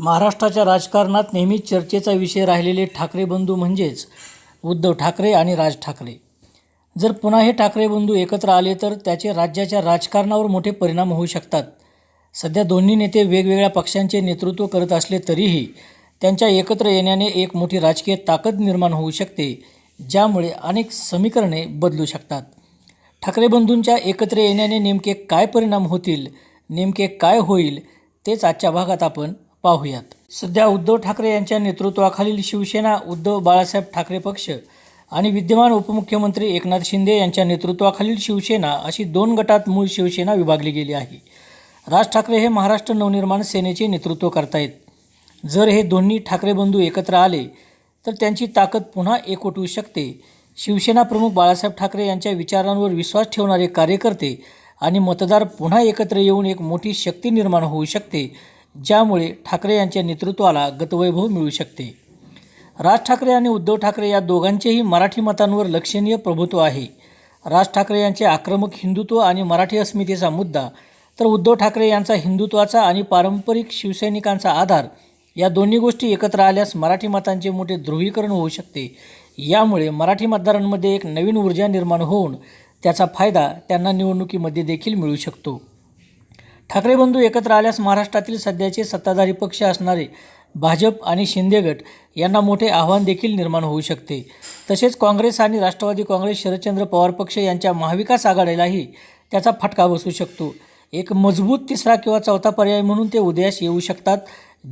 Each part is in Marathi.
महाराष्ट्राच्या राजकारणात नेहमीच चर्चेचा विषय राहिलेले ठाकरे बंधू म्हणजेच उद्धव ठाकरे आणि राज ठाकरे. जर पुन्हा हे ठाकरे बंधू एकत्र आले तर त्याचे राज्याच्या राजकारणावर मोठे परिणाम होऊ शकतात. सध्या दोन्ही नेते वेगवेगळ्या पक्षांचे नेतृत्व करत असले तरीही त्यांच्या एकत्र येण्याने एक मोठी राजकीय ताकद निर्माण होऊ शकते ज्यामुळे अनेक समीकरणे बदलू शकतात. ठाकरे बंधूंच्या एकत्र येण्याने नेमके काय परिणाम होतील नेमके काय होईल तेच आजच्या भागात आपण पाहूयात. सध्या उद्धव ठाकरे यांच्या नेतृत्वाखालील शिवसेना उद्धव बाळासाहेब ठाकरे पक्ष आणि विद्यमान उपमुख्यमंत्री एकनाथ शिंदे यांच्या नेतृत्वाखालील शिवसेना अशी दोन गटात मूळ शिवसेना विभागली गेली आहे. राज ठाकरे हे महाराष्ट्र नवनिर्माण सेनेचे नेतृत्व करतायत. जर हे दोन्ही ठाकरे बंधू एकत्र आले तर त्यांची ताकद पुन्हा एकवटू होऊ शकते. शिवसेना प्रमुख बाळासाहेब ठाकरे यांच्या विचारांवर विश्वास ठेवणारे कार्यकर्ते आणि मतदार पुन्हा एकत्र येऊन एक मोठी शक्ती निर्माण होऊ शकते ज्यामुळे ठाकरे यांच्या नेतृत्वाला गतवैभव मिळू शकते. राज ठाकरे आणि उद्धव ठाकरे या दोघांचेही मराठी मतांवर लक्षणीय प्रभुत्व आहे. राज ठाकरे यांचे आक्रमक हिंदुत्व आणि मराठी अस्मितेचा मुद्दा तर उद्धव ठाकरे यांचा हिंदुत्वाचा आणि पारंपरिक शिवसैनिकांचा आधार या दोन्ही गोष्टी एकत्र आल्यास मराठी मतांचे मोठे ध्रुवीकरण होऊ शकते. यामुळे मराठी मतदारांमध्ये एक नवीन ऊर्जा निर्माण होऊन त्याचा फायदा त्यांना निवडणुकीमध्ये देखील मिळू शकतो. ठाकरे बंधू एकत्र आल्यास महाराष्ट्रातील सध्याचे सत्ताधारी पक्ष असणारे भाजप आणि शिंदे गट यांना मोठे आव्हान देखील निर्माण होऊ शकते. तसेच काँग्रेस आणि राष्ट्रवादी काँग्रेस शरदचंद्र पवार पक्ष यांच्या महाविकास आघाडीलाही त्याचा फटका बसू शकतो. एक मजबूत तिसरा किंवा चौथा पर्याय म्हणून ते उदयास येऊ शकतात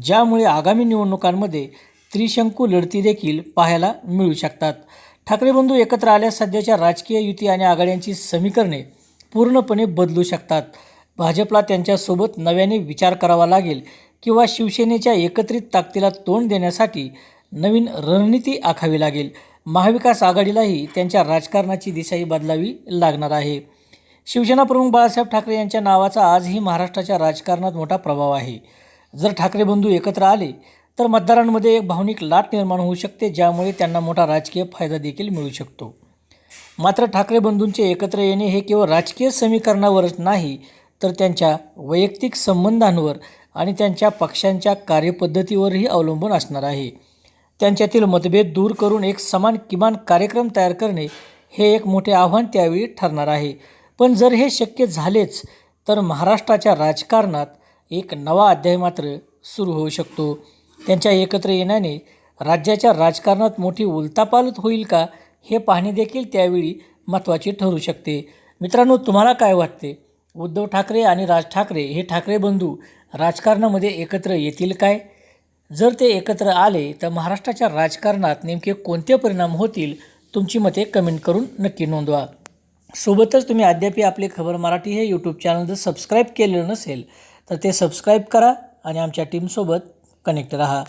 ज्यामुळे आगामी निवडणुकांमध्ये त्रिशंकू लढती देखील पाहायला मिळू शकतात. ठाकरे बंधू एकत्र आल्यास सध्याच्या राजकीय युती आणि आघाड्यांची समीकरणे पूर्णपणे बदलू शकतात. भाजपला त्यांच्यासोबत नव्याने विचार करावा लागेल किंवा शिवसेनेच्या एकत्रित ताकदीला तोंड देण्यासाठी नवीन रणनीती आखावी लागेल. महाविकास आघाडीलाही त्यांच्या राजकारणाची दिशाही बदलावी लागणार आहे. शिवसेना प्रमुख बाळासाहेब ठाकरे यांच्या नावाचा आजही महाराष्ट्राच्या राजकारणात मोठा प्रभाव आहे. जर ठाकरे बंधू एकत्र आले तर मतदारांमध्ये एक भावनिक लाट निर्माण होऊ शकते ज्यामुळे त्यांना मोठा राजकीय फायदा देखील मिळू शकतो. मात्र ठाकरे बंधूंचे एकत्र येणे हे केवळ राजकीय समीकरणावरच नाही तर त्यांच्या वैयक्तिक संबंधांवर आणि त्यांच्या पक्षांच्या कार्यपद्धतीवरही अवलंबून असणार आहे. त्यांच्यातील मतभेद दूर करून एक समान किमान कार्यक्रम तयार करणे हे एक मोठे आव्हान त्यावेळी ठरणार आहे. पण जर हे शक्य झालेच तर महाराष्ट्राच्या राजकारणात एक नवा अध्याय मात्र सुरू होऊ शकतो. त्यांच्या एकत्र येण्याने राज्याच्या राजकारणात मोठी उलतापालत होईल का हे पाहणे देखील त्यावेळी महत्त्वाचे ठरू शकते. मित्रांनो तुम्हाला काय वाटते? उद्धव ठाकरे आणि राज ठाकरे हे ठाकरे बंधू राजकारणामध्ये एकत्र येतील काय? जर ते एकत्र आले तर महाराष्ट्राच्या राजकारणात नेमके कोणते परिणाम होतील? तुमची मते कमेंट करून नक्की नोंदवा. सोबतच तुम्ही अद्याप आपले खबर मराठी हे यूट्यूब चॅनल जर सबस्क्राईब केलेलं नसेल तर ते सबस्क्राईब करा आणि आमच्या टीमसोबत कनेक्ट रहा.